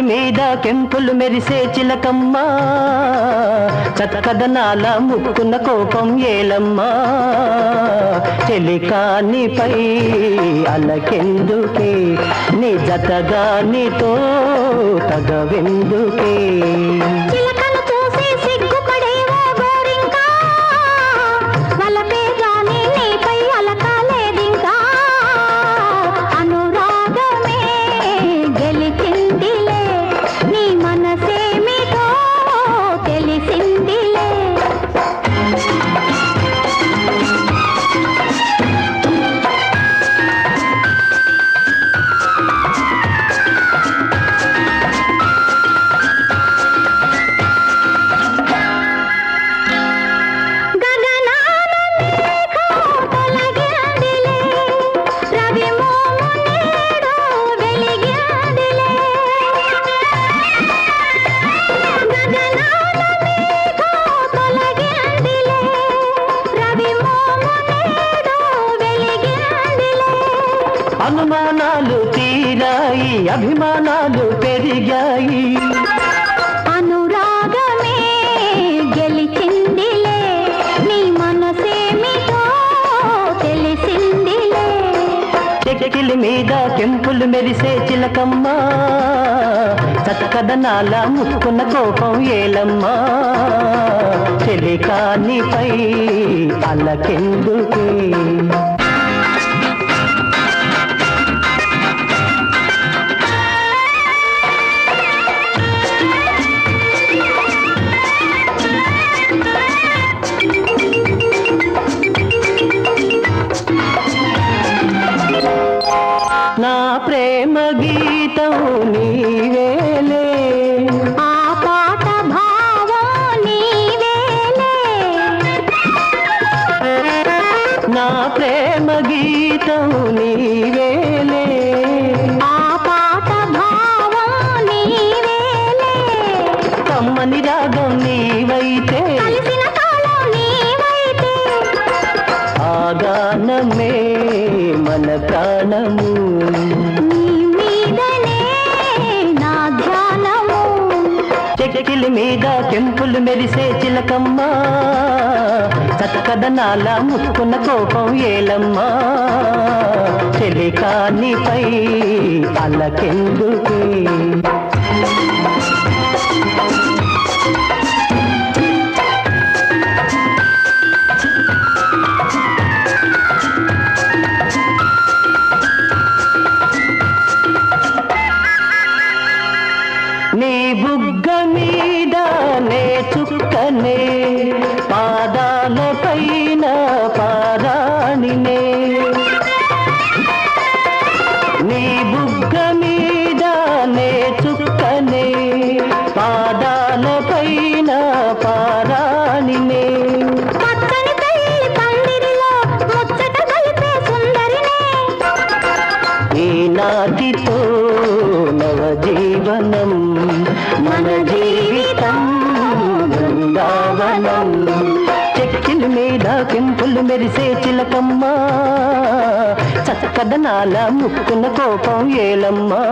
మీద కెంపులు మెరిసే చిలకమ్మ. చక్కదనాల ముక్కున్న కోపం ఏలమ్మా. చెలికానిపై అలకెందుకే? నీ జతగా నీతో తగవెందుకే? అనుమానాలు తీరాయి అభిమానాలు పెరిగాయి. అనురాగమే గెలిచిందిలే నీ మనసేమిటో తెలిసిందిలే. చెక్కిలి మీద కెంపులు మెరిసే చిలకమ్మ చక్కదనాల ముక్కున్న కోపం ఏలమ్మా. చెలికానిపై అలకెందుకే? గీతం నీవేలే. ఆ పాట భావం నీవేలే. కమ్మని రాగం నీవైతే. కలిసిన తాళం నీవైతే. మన ప్రాణము. చెక్కిలి మీద కెంపులు మెరిసే చిలకమ్మ. చక్కదనాల ముక్కున కోపం ఏలమ్మా. చెలికానిపై అలకెందుకే చుక్కనే పాదాల పైన పారాణినే నీ బుగ్గ మీద నే చుక్కనే పాదాల పైన పారాణినే పచ్చని పెళ్ళి పందిరిలో ముచ్చట కలిపే సుందరినే. ఈనాటితో నవజీవనం మన జీవితం బృందావనం చెక్కిల మీద కెంపులు మెరిసే చిలకమ్మ చక్కదనాల ముక్కున కోపం ఏలమ్మా.